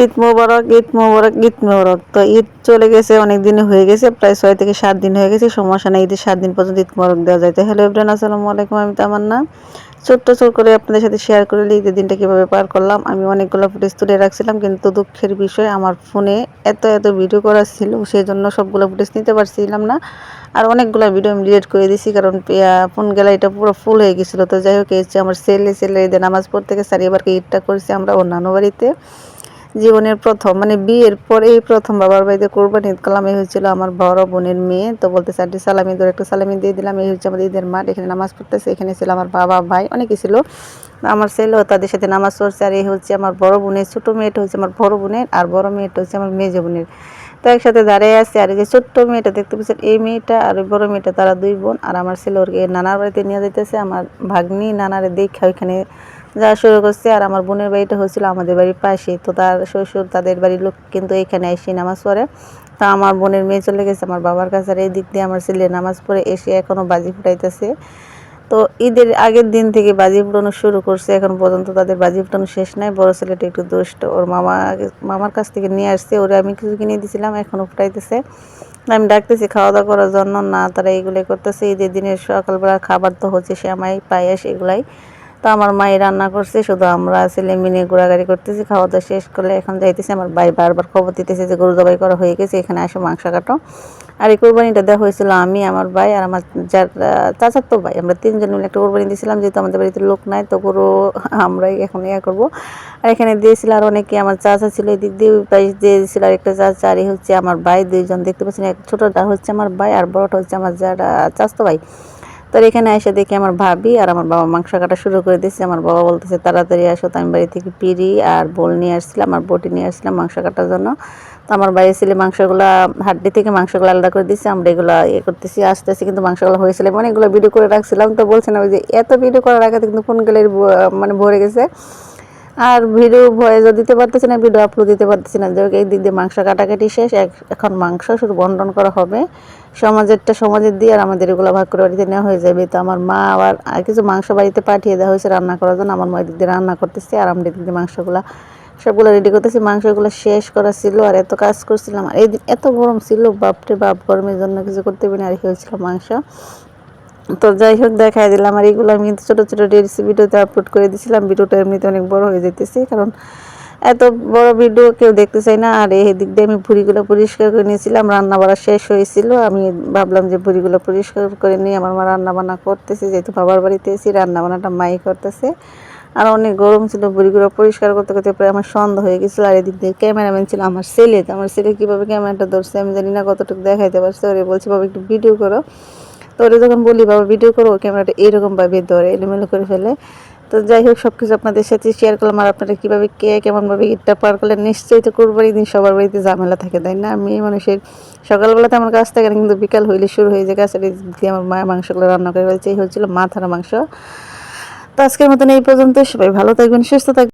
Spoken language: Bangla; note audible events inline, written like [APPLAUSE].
ঈদ মোবারক ঈদ মোবারক ঈদ মোবারক। তো ঈদ চলে গেছে, অনেক দিন হয়ে গেছে, প্রায় ছয় থেকে সাত দিন হয়ে গেছে সমস্যা নেই ঈদের সাত দিন পর্যন্ত ঈদ মোবারক দেওয়া যায়। তো হ্যালো ইব্রান আসসালামু আলাইকুম, আমি তামান্না। ছোট্ট ছোট করে আপনাদের সাথে শেয়ার করে ঈদের দিনটা কীভাবে পার করলাম। আমি অনেকগুলো ফুটেজ তুলে রাখছিলাম, কিন্তু দুঃখের বিষয়, আমার ফোনে এত এত ভিডিও করা ছিল সেই জন্য সবগুলো ফুটেজ নিতে পারছিলাম না। আর অনেকগুলো ভিডিও আমি ডিলিট করে দিয়েছি কারণ ফোন গ্যালারিটা পুরো ফুল হয়ে গেছিল। তো যাই হোক এসছে আমার ছেলে ছেলে ঈদের নামাজ পড়তে গেছে, আর এবারকে ঈদটা করেছি আমরা অন্যান্য বাড়িতে। জীবনের প্রথম মানে বিয়ের পর এই প্রথম বাবার বাড়িতে কোরবানি ঈদ করলাম এই হয়েছিল আমার বড় বোনের মেয়ে। তো বলতে চারটি সালামি ধরে একটা সালামি দিয়ে দিলাম, এই হচ্ছে আমাদের ঈদের মাঠ, এখানে নামাজ পড়তেছে, এখানে ছিল আমার বাবা, ভাই অনেকে ছিল। আমার ছেলেও তাদের সাথে নামাজ পড়ছে, আর এই হচ্ছে আমার বড় বোনের, ছোটো মেয়েটা হচ্ছে আমার বড় বোনের, আর বড় মেয়েটা হচ্ছে আমার মেজো বোনের। তো একসাথে দাঁড়িয়ে আছে, আর এই যে ছোট্ট মেয়েটা দেখতে পাচ্ছেন, এই মেয়েটা আর ওই বড় মেয়েটা, তারা দুই বোন, আর আমার ছেলে ওর নানার বাড়িতে নিয়ে যেতেছে আমার ভাগ্নি নানারে দেখা ওইখানে যাওয়া শুরু করছে, আর আমার বোনের বাড়িটা হয়েছিল আমাদের বাড়ির পাশে। তো তার শ্বশুর, তাদের বাড়ির লোক কিন্তু এখানে এসে নামাজ পড়ে। তা আমার বোনের মেয়ে চলে গেছে, আমার বাবার কাছে। আর এই দিক দিয়ে আমার ছেলে নামাজ পড়ে, এসে এখনও বাজি ফুটাইতেছে। তো ঈদের আগের দিন থেকে বাজি ফুটানো শুরু করছে। এখন পর্যন্ত তাদের বাজি ফুটানো শেষ নাই। বড় ছেলেটা একটু দুষ্ট। ওর মামা, মামার কাছ থেকে নিয়ে আসছে। ওরা আমি কিছু কিনে দিয়েছিলাম এখনও ফুটাইতেছে। আমি ডাকতেছি খাওয়া দাওয়া করার জন্য। না, তারা এইগুলোই করতেছে। ঈদের দিনের সকালবেলা খাবার তো হচ্ছে সে শ্যামাই, পায়েস, এগুলাই। তো আমার মাই রান্না করছে, শুধু আমরা ছেলে মিনে ঘোরাঘুরি করতেছি, খাওয়া দাওয়া শেষ করলে এখন যাইতেছি, আমার ভাই বারবার খবর দিতেছে যে গরু জবাই করা হয়ে গেছে, এখানে আসো মাংস কাটো। আর এই কোরবানিটা দেওয়া হয়েছিল আমি, আমার ভাই আর আমার যার চাচার তো ভাই, আমরা তিনজন মিলে একটা কোরবানি দিয়েছিলাম, যেহেতু আমাদের বাড়িতে লোক নাই, তো গরু [LAUGHS] আমরাই এখন ইয়া করব। আর এখানে দিয়েছিল আর অনেকে, আমার চাচা ছিল এই দিক দিয়ে পাশ দিয়ে দিয়েছিল আর একটা চাচা, আর হচ্ছে আমার ভাই, দুইজন দেখতে পাচ্ছেন, এক ছোটোটা হচ্ছে আমার ভাই, আর বড়টা হচ্ছে আমার যারা চাচতো ভাই। তো এখানে এসে দেখি আমার ভাবি আর আমার বাবা মাংস কাটা শুরু করে দিয়েছে আমার বাবা বলতেছে, তাড়াতাড়ি আসো, তো আমি বাড়ি থেকে পিড়ি আর বোল নিয়ে আসছিলাম আমার বটি নিয়ে আসছিলাম মাংস কাটার জন্য। তো আমার বাড়ি ছেলে মাংসগুলো, হাড্ডি থেকে মাংসগুলো আলাদা করে দিচ্ছে আমরা এগুলো ইয়ে করতেছি আসতে আসতে কিন্তু মাংসগুলো হয়েছিল। অনেকগুলো ভিডিও করে রাখছিলাম, তো বলছিলাম যে এত ভিডিও করার আগে কিন্তু ফোন গেলে মানে ভরে গেছে। আর ভিডিও ভয়েস দিতে পারতেছি না, ভিডিও আপলোড দিতে পারতেছি না। যে এই দিক দিয়ে মাংস কাটাকাটি শেষ। এখন মাংস শুধু বন্টন করা হবে। সমাজেরটা সমাজের দিয়ে আর আমাদের এগুলো ভাগ করে বাড়িতে নেওয়া হয়ে যাবে। তো আমার মা আবার কিছু মাংস বাড়িতে পাঠিয়ে দেওয়া হয়েছে রান্না করার জন্য। আমার মা দিক দিয়ে রান্না করতেছি আর আমরা দিক দিয়ে মাংসগুলো, সবগুলো রেডি করতেছি। মাংসগুলো শেষ করা ছিল আর এত কাজ করছিলাম। আর এই দিন এত গরম ছিল, বাপরে বাপ, গরমের জন্য কিছু করতে পারিনি। আর হয়েছিল মাংস। তো যাই হোক, দেখাই দিলাম। আর এগুলো আমি কিন্তু ছোটো ছোটো রিলস ভিডিওতে আপলোড করে দিয়েছিলাম ভিডিওটা এমনিতে অনেক বড় হয়ে যেতেছে কারণ এত বড় ভিডিও কেউ দেখতে চাই না। আর এই দিক দিয়ে আমি ভুড়িগুলো পরিষ্কার করে নিয়েছিলাম। রান্না বাড়া শেষ হয়েছিল। আমি ভাবলাম যে ভুড়িগুলো পরিষ্কার করে নিয়ে আমার মা রান্না বান্না করতেছে। যেহেতু বাবার বাড়িতে এসেছি রান্না বান্নাটা মাই করতেছে। আর অনেক গরম ছিল, ভুড়িগুলো পরিষ্কার করতে করতে প্রায় আমার সন্দেহ হয়ে গেছিল। আর এদিক দিয়ে ক্যামেরাম্যান ছিল আমার ছেলে। আমার ছেলে কীভাবে ক্যামেরাটা ধরছে আমি জানি না, কতটুকু দেখাইতে পারছে। ওরে বলছি, বাবা, একটু ভিডিও করো। তো ওরা যখন বলি, বাবা ভিডিও করো, ক্যামেরাটা এরকমভাবে ধরে, এলোমেলো করে ফেলে। তো যাই হোক সব কিছু আপনাদের সাথে শেয়ার করলাম। আর আপনারা কীভাবে কে কেমনভাবে ঈদটা পার করলেন, নিশ্চয়ই তো করবার দিন সবার বাড়িতে ঝামেলা থাকে, তাই না? আমি মানুষের সকালবেলাতে আমার কাছ থেকে কিন্তু বিকাল হইলে শুরু হয়ে যায় গাছের দিয়ে আমার মায়ের মাংসগুলো রান্না করে ফেলছে। এই হচ্ছিল মাথার মাংস। তো আজকের মতন এই পর্যন্ত, সবাই ভালো থাকবেন, সুস্থ থাকবেন।